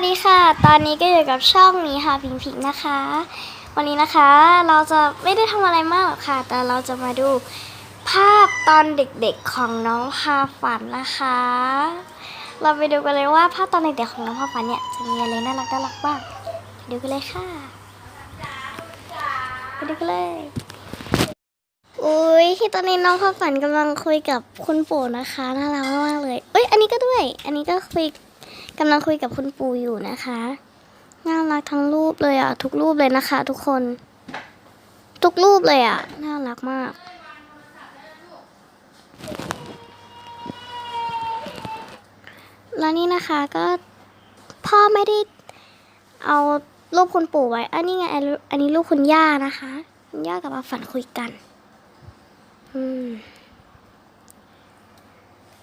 วัสดีค่ะ ตอนนี้ก็อยู่กับช่องนี้ค่ะพิงพิงนะคะ วันนี้นะคะเราจะไม่ได้ทำอะไรมากหรอกค่ะ แต่เราจะมาดูภาพตอนเด็กๆของน้องพาฝันนะคะ เราไปดูกันเลยว่าภาพตอนเด็กๆของน้องพาฝันเนี่ยจะมีอะไรน่ารักน่ารักบ้างไปดูกันเลยค่ะไปดูกันเลยอุ้ยที่ตอนนี้น้องพาฝันกำลังคุยกับคุณปู่นะคะน่ารักมากเลยเอ้ยอันนี้ก็ด้วย อันนี้ก็คุย กำลังคุยกับคุณปู่อยู่นะคะน่ารักทั้งรูปเลยอะ ทุกรูปเลยนะคะ ทุกคน ทุกรูปเลยอะ น่ารักมาก แล้วนี่นะคะก็พ่อไม่ได้เอารูปคุณปู่ไว้ อันนี้ไง อันนี้รูปคุณย่านะคะ คุณย่ากับอาฝันคุยกัน อืม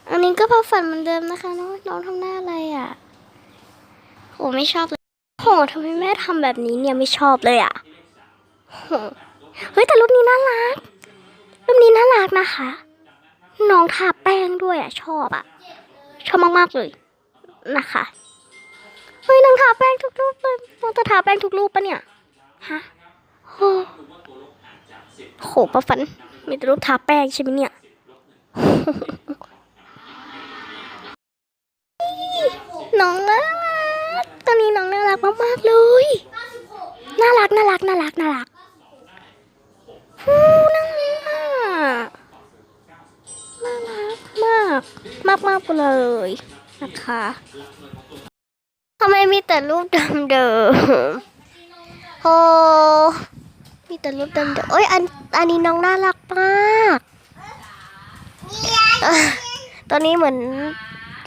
อันนี้ก็พอฝันเหมือนเดิมนะคะน้องน้องทำหน้าอะไรอะ่ะโหไม่ชอบเลยโหทำไมแม่ทำแบบนี้เนี่ยไม่ชอบเลยอะ่ะโหเฮ้ยแต่รูปนี้น่ารักรูปนี้น่ารักนะคะ น้องทาแป้งด้วยอะ่ะชอบอะ่ะ ชอบมากๆเลยนะคะเฮ้ยน้องทาแป้งทุกรูปเลยน้องจะทาแป้งทุกรูปปะเนี่ยฮะโหโหประฝันมีแต่รูปทาแป้งใช่ไหมเนี่ยน้องน่ารัก ตอนนี้น้องน่า รักมากๆเลย น่ารักน่ารักน่ารักน่ารักฮู้น่ารักน่ารักมากมากมากๆเลยนะคะทำไมมีแต่รูปเดิมๆโอ้มีแต่รูปเดิมๆเอ้ยอันอันนี้น้องน่ารักมากอะตอนนี้เหมือน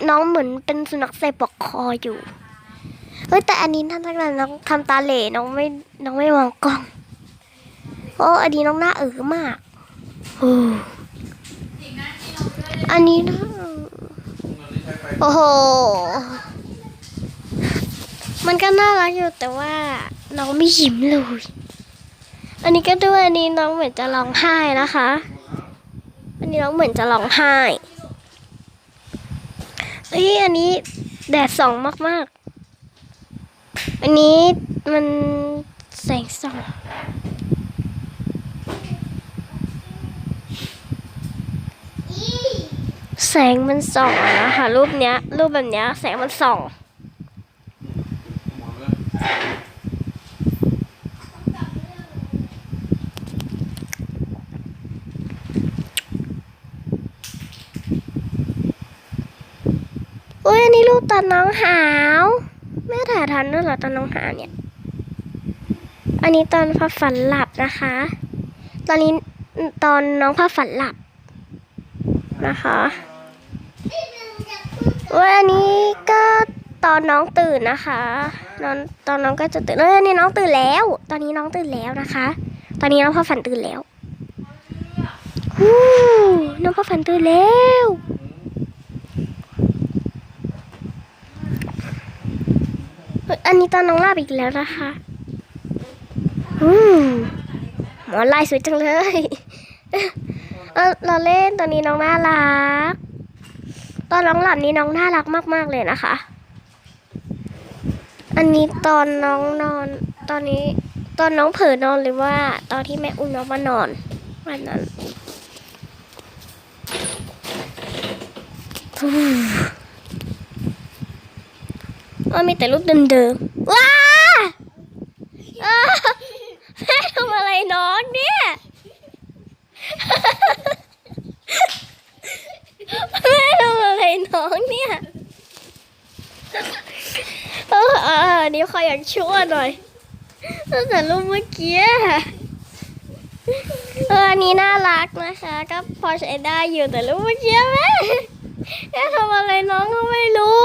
น้องเหมือนเป็นสุนัขใส่ปลอกคออยู่ เฮ้ยแต่อันนี้น่ารักนน้องทำตาเหล่น้องไม่น้องไม่มองกล้องโอ้อันนี้น้องหน้าเอ๋อมากโอ้อันนี้นะโอ้โหมันก็น่ารักอยู่แต่ว่าน้องไม่ยิ้มเลย อันนี้ก็ด้วยอันนี้น้องเหมือนจะร้องไห้นะคะ อันนี้น้องเหมือนจะร้องไห้เอ้ยอันนี้แดดส่องมากๆ อันนี้มันแสงส่อง แสงมันส่องนะคะรูปเนี้ย รูปแบบเนี้ย แสงมันส่องอุ้ยอันนี้รูปตอนน้องหาว แม่ถ่ายทันด้วยเหรอตอนน้องหาเนี่ย อันนี้ตอนพระฝันหลับนะคะ ตอนนี้ตอนน้องพระฝันหลับนะคะอุ้ยอันนี้ก็ตอนน้องตื่นนะคะนอนตอนน้องก็จะตื่นเออนนี้น้องตื่นแล้ว ตอนนี้น้องตื่นแล้วนะคะ ตอนนี้น้องพระฝันตื่นแล้วฮู้น้องพระฝันตื่นแล้ว เฮ้ย อันนี้ตอนน้องลาบอีกแล้วนะคะอืมหมอลายสวยจังเลย เออเราเล่นตอนนี้น้องน่ารัก ตอนน้องหลับนี้น้องน่ารักมาก ๆ เลยนะคะ อันนี้ตอนน้องนอน ตอนนี้ตอนน้องเผลอนอนหรือว่า ตอนที่แม่อุ้มน้องมานอนวันนั้น ว่ามีแต่รูปเดิมๆว้าอ้าแม่ทำอะไรน้องเนี่ยแม่ทำอะไรน้องเนี่ยเออเอออันนี้ขออยากชั่วหน่อยตั้งแต่รูปเมื่อกี้เอออันนี้น่ารักนะคะ ก็พอใช้ได้อยู่แต่รูปเมื่อกี้แม่แม่ทำอะไรน้องก็ไม่รู้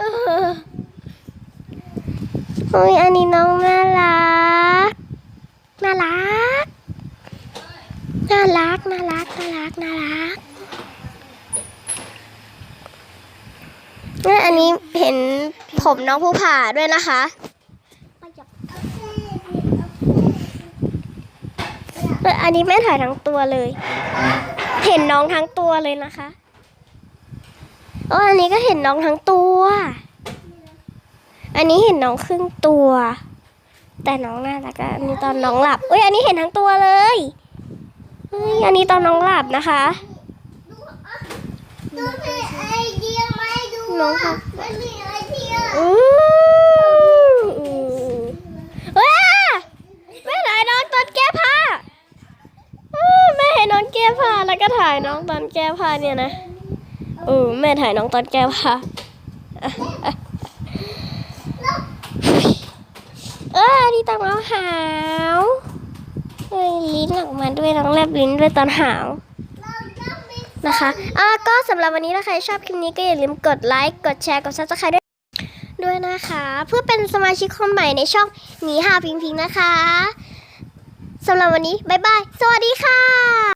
เออเฮ้ยอันนี้น้องน่ารัก น่ารัก น่ารัก น่ารัก น่ารัก น่ารักนี่อันนี้เห็นผมน้องผู้ผ่าด้วยนะคะอออันนี้แม่ถ่ายทั้งตัวเลย เห็นน้องทั้งตัวเลยนะคะโอ้อันนี้ก็เห็นน้องทั้งตัว อันนี้เห็นน้องครึ่งตัว แต่น้องน่ารักอะอันนี้ตอนน้องหลับเอ้ยอันนี้เห็นทั้งตัวเลยเฮ้ยอันนี้ตอนน้องหลับนะคะดูมีไอเดียไหมดูน้องค่ะมันมีไอเดียอืมว้าแม่ถ่ายน้องตอนแก้ผ้าอ้าแม่เห็นน้องแก้ผ้าแล้วก็ถ่ายน้องตอนแก้ผ้าเนี่ยนะเออแม่ถ่ายน้องตอนแก้ผ้าเอออันนี่ ตอนเราหาวเอ้ยลิ้นออกมาด้วยน้องแลบลิ้นด้วยตอนหาวนะคะอ่าก็สำหรับวันนี้ถ้าใครชอบคลิปนี้ก็อย่าลืมกดไลค์ กดแชร์ กดซับสไครต์ด้วยด้วยนะคะ เพื่อเป็นสมาชิกคนใหม่ในช่องหนีหาพิงพิงนะคะสำหรับวันนี้ บ๊ายบาย สวัสดีค่ะ